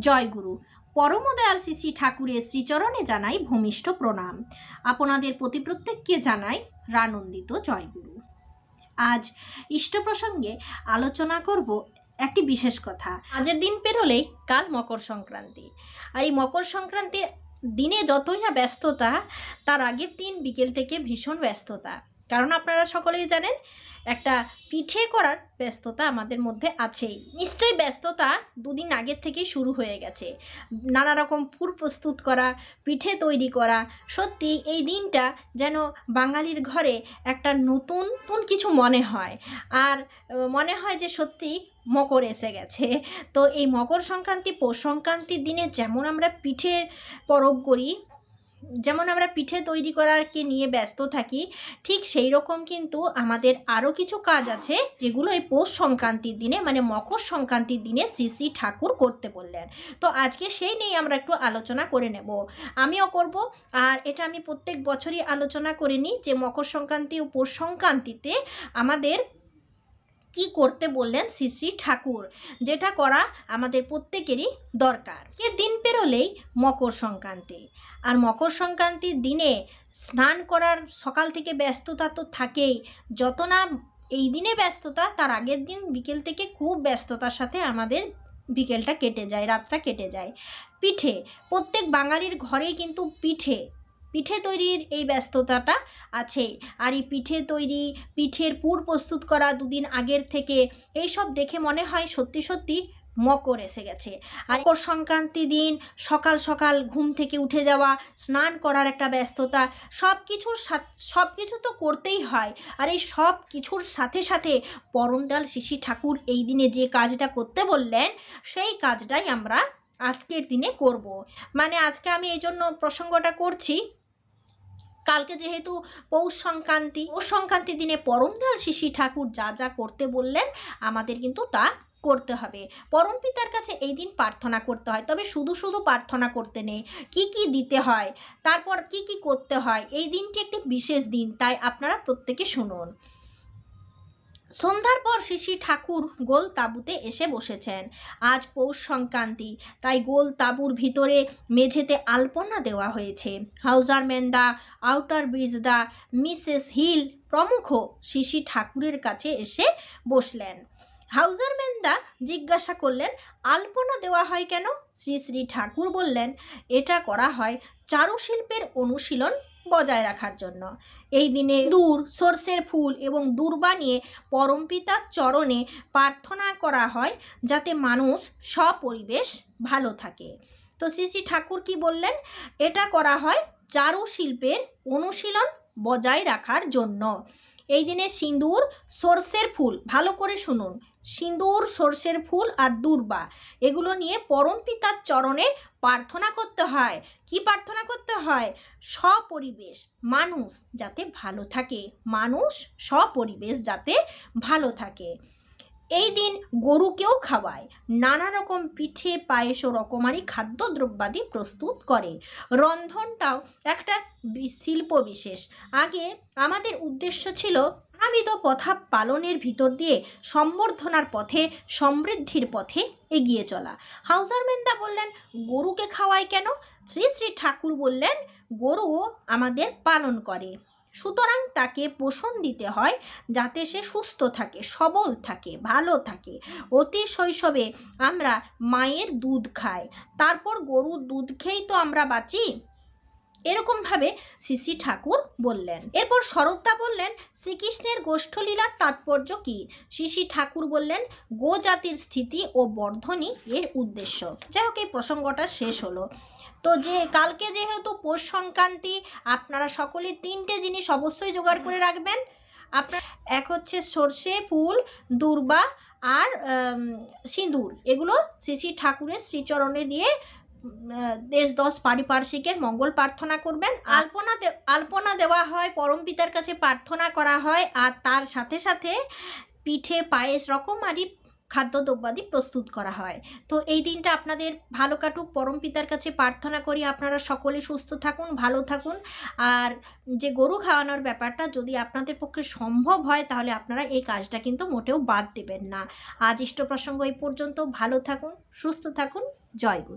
জয়গুরু। পরমদয়াল শ্রী ঠাকুরের শ্রীচরণে জানাই ভূমিষ্ঠ প্রণাম। আপনাদের প্রতি প্রত্যেককে জানাই রানন্দিত জয়গুরু। আজ ইষ্ট প্রসঙ্গে আলোচনা করব একটি বিশেষ কথা। আজের দিন পেরোলেই কাল মকর সংক্রান্তি। আর এই মকর সংক্রান্তির দিনে যতই না ব্যস্ততা, তার আগের দিন বিকেল থেকে ভীষণ ব্যস্ততা। কারণ আপনারা সকলেই জানেন, একটা পিঠে করার ব্যস্ততা আমাদের মধ্যে আছেই। নিশ্চয়ই ব্যস্ততা দুদিন আগের থেকেই শুরু হয়ে গেছে। নানা রকম পুর প্রস্তুত করা, পিঠে তৈরি করা, সত্যি এই দিনটা যেন বাঙালির ঘরে একটা নতুন নতুন কিছু মনে হয়। আর মনে হয় যে সত্যি মকর এসে গেছে। তো এই মকর সংক্রান্তি, পৌষ সংক্রান্তির দিনে যেমন আমরা পিঠের পরব করি যেমন আমরা পিঠে তৈরি করারকে নিয়ে ব্যস্ত থাকি, ঠিক সেই রকম কিন্তু আমাদের আরও কিছু কাজ আছে যেগুলো এই পৌষ সংক্রান্তির দিনে মানে মকর সংক্রান্তির দিনে শ্রী শ্রী ঠাকুর করতে বললেন। তো আজকে সেই নিয়ে আমরা একটু আলোচনা করে নেব। আমিও করব, আর এটা আমি প্রত্যেক বছরই আলোচনা করে নিই যে মকর সংক্রান্তি ও পৌষ সংক্রান্তিতে আমাদের কি করতে বললেন শ্রী শ্রী ঠাকুর? যেটা করা আমাদের প্রত্যেকেরই দরকার। এ দিন পেরোলেই মকর সংক্রান্তি। আর মকর সংক্রান্তির দিনে স্নান করার সকাল থেকে ব্যস্ততা তো থাকেই। যত না এই দিনে ব্যস্ততা, তার আগের দিন বিকেল থেকে খুব ব্যস্ততার সাথে আমাদের বিকেলটা কেটে যায়, রাতটা কেটে যায়। পিঠে, প্রত্যেক বাঙালির ঘরেই কিন্তু পিঠে। পিঠে তৈরির এই ব্যস্ততাটা আছে। আর এই পিঠে তৈরি, পিঠের পুর প্রস্তুত করা দুদিন আগের থেকে, এইসব দেখে মনে হয় সত্যি সত্যি মকর এসে গেছে। আর মকর সংক্রান্তি দিন, সকাল সকাল ঘুম থেকে উঠে যাওয়া, স্নান করার একটা ব্যস্ততা সব কিছুর সব কিছু তো করতেই হয়। আর এই সব কিছুর সাথে সাথে পরমদাল শিশি ঠাকুর এই দিনে যে কাজটা করতে বললেন, সেই কাজটাই আমরা আজকের দিনে করব। মানে আজকে আমি এই জন্য প্রসঙ্গটা করছি, কালকে যেহেতু পৌষ সংক্রান্তি, পৌষ সংক্রান্তির দিনে পরমদয়াল শিশি ঠাকুর যা যা করতে বললেন, আমাদের কিন্তু তা করতে হবে। পরম পিতার কাছে এই দিন প্রার্থনা করতে হয়, তবে শুধু শুধু প্রার্থনা করতে নেই। কি কি দিতে হয়, তারপর কি কি করতে হয়, এই দিনটি একটি বিশেষ দিন, তাই আপনারা প্রত্যেকে শুনুন। সন্ধ্যার পর শিশি ঠাকুর গোল তাঁবুতে এসে বসেছেন। আজ পৌষ সংক্রান্তি, তাই গোল তাঁবুর ভিতরে মেঝেতে আলপনা দেওয়া হয়েছে। হাউজার মেন্দা আউটার ব্রিজ দা মিসেস হিল প্রমুখ শিশি ঠাকুরের কাছে এসে বসলেন। হাউজার মেন্দা জিজ্ঞাসা করলেন, আলপনা দেওয়া হয় কেন? শ্রী শ্রী ঠাকুর বললেন, এটা করা হয় চারুশিল্পের অনুশীলন বজায় রাখার জন্য। এই দিনে দূর সর্ষের ফুল এবং দূর্বা নিয়ে পরমপিতার চরণে প্রার্থনা করা হয় যাতে মানুষ সপরিবেশ ভালো থাকে। তো শ্রী শ্রী ঠাকুর কি বললেন? এটা করা হয় চারুশিল্পের অনুশীলন বজায় রাখার জন্য। এই দিনে সিঁদুর, সর্ষের ফুল, ভালো করে শুনুন। সিঁদুর, সর্ষের ফুল আর দূর্বা। এগুলো নিয়ে পরম পিতার চরণে প্রার্থনা করতে হয়। কি প্রার্থনা করতে হয়? সপরিবেশ, মানুষ যাতে ভালো থাকে। মানুষ সপরিবেশ যাতে ভালো থাকে। এই দিন গরুকেও খাওয়ায়। নানা রকম পিঠে, পায়েস ও রকমারি খাদ্যদ্রব্যাদি প্রস্তুত করে। রন্ধনটাও একটা শিল্প বিশেষ আগে আমাদের উদ্দেশ্য ছিল নানাবিধ পথা পালনের ভিতর দিয়ে সম্বর্ধনার পথে, সমৃদ্ধির পথে এগিয়ে চলা। হাউসার বললেন, গরুকে খাওয়ায় কেন? শ্রী শ্রী ঠাকুর বললেন, গরুও আমাদের পালন করে। সুতরাং তাকে পোষণ দিতে হয় যাতে সে সুস্থ থাকে, সবল থাকে, ভালো থাকে। অতি শৈশবে আমরা মায়ের দুধ খাই। তারপর গরুর দুধ খেয়েই তো আমরা বাঁচি? এরকমভাবে শ্রী ঠাকুর বললেন। এরপর শরৎদা বললেন, শ্রীকৃষ্ণের গোষ্ঠলীলার তাৎপর্য কি? শ্রী ঠাকুর বললেন গো জাতির স্থিতি ও বর্ধনই এর উদ্দেশ্য। যাই হোক, এই প্রসঙ্গটা শেষ হলো। তো যে, কালকে যেহেতু পৌষ সংক্রান্তি, আপনারা সকলে তিনটে জিনিস অবশ্যই জোগাড় করে রাখবেন। আপনার এক হচ্ছে সর্ষে, ফুল, দুর্বা আর সিঁদুর। এগুলো শ্রী শ্রী ঠাকুরের শ্রীচরণে দিয়ে দেশ দশ পারিপার্শ্বিকের মঙ্গল প্রার্থনা করবেন। আলপনা দে- আলপনা দেওয়া হয় পরম পিতার কাছে প্রার্থনা করা হয় আর তার সাথে সাথে পিঠে পায়েস রকমারি খাদ্যদ্রব্যাদি প্রস্তুত করা হয়। তো এই দিনটা আপনাদের ভালো কাটুক পরম পিতার কাছে প্রার্থনা করি আপনারা সকলে সুস্থ থাকুন ভালো থাকুন। আর যে গরু খাওয়ানোর ব্যাপারটা যদি আপনাদের পক্ষে সম্ভব হয় তাহলে আপনারা এই কাজটা কিন্তু মোটেও বাদ দেবেন না। আজ ইষ্ট প্রসঙ্গ এই পর্যন্ত। ভালো থাকুন সুস্থ থাকুন। জয় গুরু।